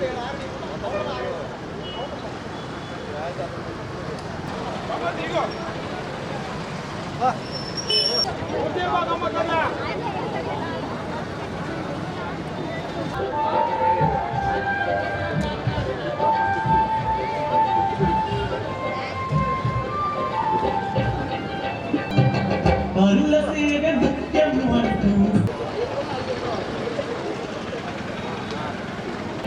来，我第个。来，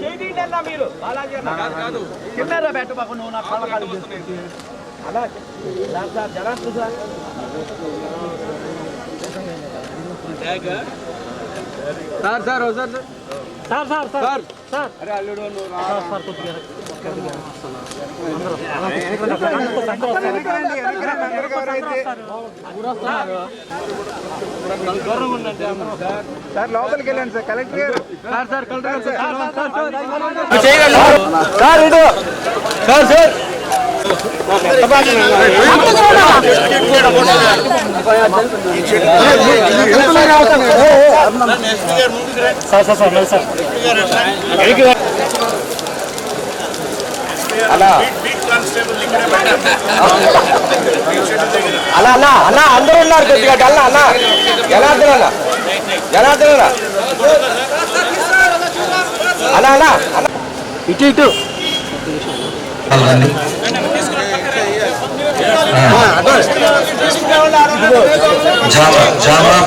చేయండి అన్నా మీరు? బాలాజీ అన్న కాదు కాదు. కింద పెట్టు బాబు నువ్వు నా కాళ్ళ చేసుకుంటే. అలా సార్ సార్ జరా sir. Sir sir sir sir. Sir sir sir. అరే అల్లుడు నువ్వు రా. సార్ లోపలికి వెళ్ళండి సార్ కలెక్టర్ గారు సార్ సార్ కలెక్టర్ గారు సార్ సార్ సార్ సార్ ఇటు సార్ సార్ అలా. అన్న అన్న అందరూ ఉన్నారు కొద్దిగా అన్న అన్న జనార్దన అన్న జనార్దన అన్న అలా? అలా ఇటు ఇటు. రండి.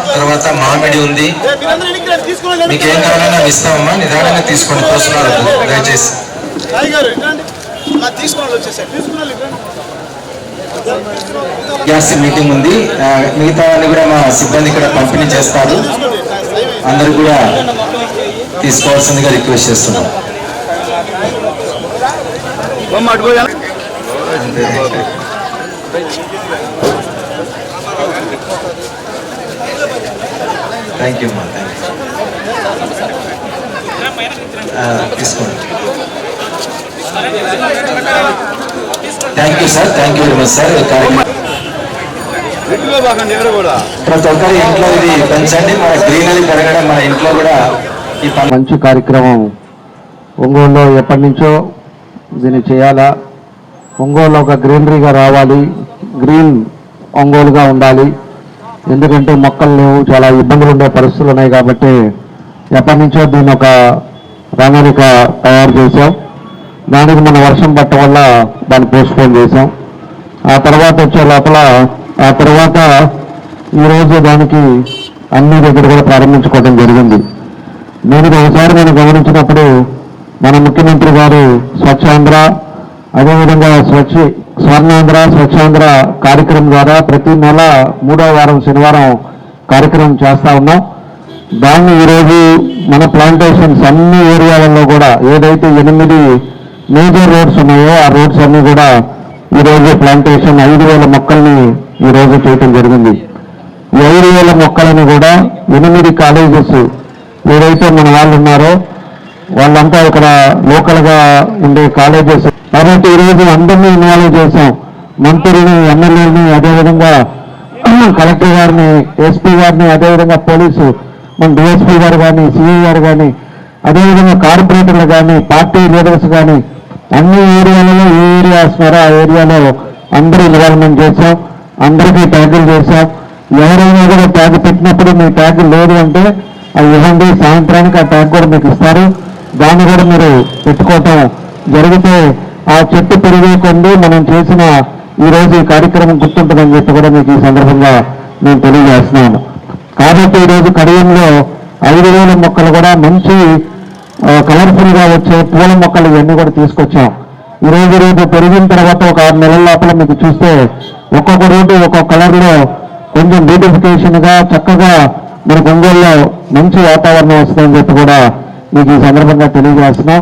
తర్వాత మామిడి ఉంది. మీకు ఏం కావాలన్నా ఇస్తామమ్మా నిదానంగా తీసుకోండి పోస్తున్నారు దయచేసి. గ్యాస్ మీటింగ్ ఉంది. మిగతా అన్ని కూడా మా సిబ్బంది ఇక్కడ పంపిణీ చేస్తారు. అందరూ కూడా తీసుకోవాల్సిందిగా రిక్వెస్ట్ చేస్తున్నాం. థ్యాంక్ యూ అమ్మా థ్యాంక్ యూ తీసుకోండి. Thank you sir thank you very much sir ఈ కార్యక్రమం ప్రతి ఒక్కరి ఇంట్లో ఇది పెంచండి. మన గ్రీనరీ పెరగడం మన ఇంట్లో కూడా ఈ మంచి కార్యక్రమం. ఒంగోలులో ఎప్పటి నుంచో దీన్ని చేయాలా? ఒంగోలు ఒక గ్రీనరీగా రావాలి. గ్రీన్ ఒంగోలుగా ఉండాలి. ఎందుకంటే మొక్కలు లేవు చాలా ఇబ్బందులు ఉండే పరిస్థితులు ఉన్నాయి కాబట్టి ఎప్పటి నుంచో దీన్ని ఒక ప్రణాళిక తయారు చేశాం. దానికి మన వర్షం పట్ట వల్ల దాన్ని పోస్ట్పోన్ చేశాం. ఆ తర్వాత వచ్చే లోపల ఆ తర్వాత ఈరోజు దానికి అన్ని దగ్గర కూడా ప్రారంభించుకోవడం జరిగింది. నేను ఒకసారి నేను గమనించినప్పుడు మన ముఖ్యమంత్రి గారు స్వచ్ఛాంధ్ర అదేవిధంగా స్వచ్ఛ స్వర్ణాంధ్ర స్వచ్ఛాంధ్ర కార్యక్రమం ద్వారా ప్రతి నెల మూడో వారం శనివారం కార్యక్రమం చేస్తా ఉన్నాం. దాన్ని ఈరోజు మన ప్లాంటేషన్స్ అన్ని ఏరియాలలో కూడా ఏదైతే ఎనిమిది మేజర్ రోడ్స్ ఉన్నాయో ఆ రోడ్స్ అన్ని కూడా ఈరోజు ప్లాంటేషన్ ఐదు వేల మొక్కల్ని ఈరోజు చేయటం జరిగింది. ఈ ఐదు వేల మొక్కలను కూడా ఎనిమిది కాలేజెస్ ఏదైతే మన వాళ్ళు ఉన్నారో వాళ్ళంతా ఇక్కడ లోకల్గా ఉండే కాలేజెస్. కాబట్టి ఈరోజు అందరినీ ఇన్వాల్వ్ చేశాం. మంత్రులని ఎమ్మెల్యేని అదేవిధంగా కలెక్టర్ గారిని ఎస్పీ గారిని అదేవిధంగా పోలీసు మన డిఎస్పీ గారు కానీ సిఐ గారు కానీ అదేవిధంగా కార్పొరేటర్లు కానీ పార్టీ లీడర్స్ కానీ అన్ని ఏరియాలలో ఏ ఏరియా వస్తారో ఆ ఏరియాలో అందరూ ఇన్వాల్వ్మెంట్ చేశాం అందరికీ ట్యాగులు చేశాం. ఎవరైనా కూడా ట్యాగ్ పెట్టినప్పుడు మీ ట్యాగ్ లేదు అంటే అది ఇవ్వండి సాయంత్రానికి ఆ ట్యాగ్ కూడా మీకు ఇస్తారు. దాన్ని కూడా మీరు పెట్టుకోవటం జరిగితే ఆ చెట్టు పెరిగే కొంది మనం చేసిన ఈరోజు ఈ కార్యక్రమం గుర్తుంటుందని చెప్పి కూడా మీకు ఈ సందర్భంగా నేను తెలియజేస్తున్నాను. కాబట్టి ఈ రోజు కడియంలో ఐదు వేల మొక్కలు కూడా మంచి కలర్ఫుల్గా వచ్చే పూల మొక్కలు ఇవన్నీ కూడా తీసుకొచ్చాం. ఈ రోజు రేపు పెరిగిన తర్వాత ఒక ఆరు నెలల లోపల మీకు చూస్తే ఒక్కొక్క రోడ్డు ఒక్కొక్క కలర్లో కొంచెం బ్యూటిఫికేషన్గా చక్కగా మన ఒంగోలులో మంచి వాతావరణం వస్తుందని చెప్పి కూడా మీకు ఈ సందర్భంగా తెలియజేస్తున్నాం.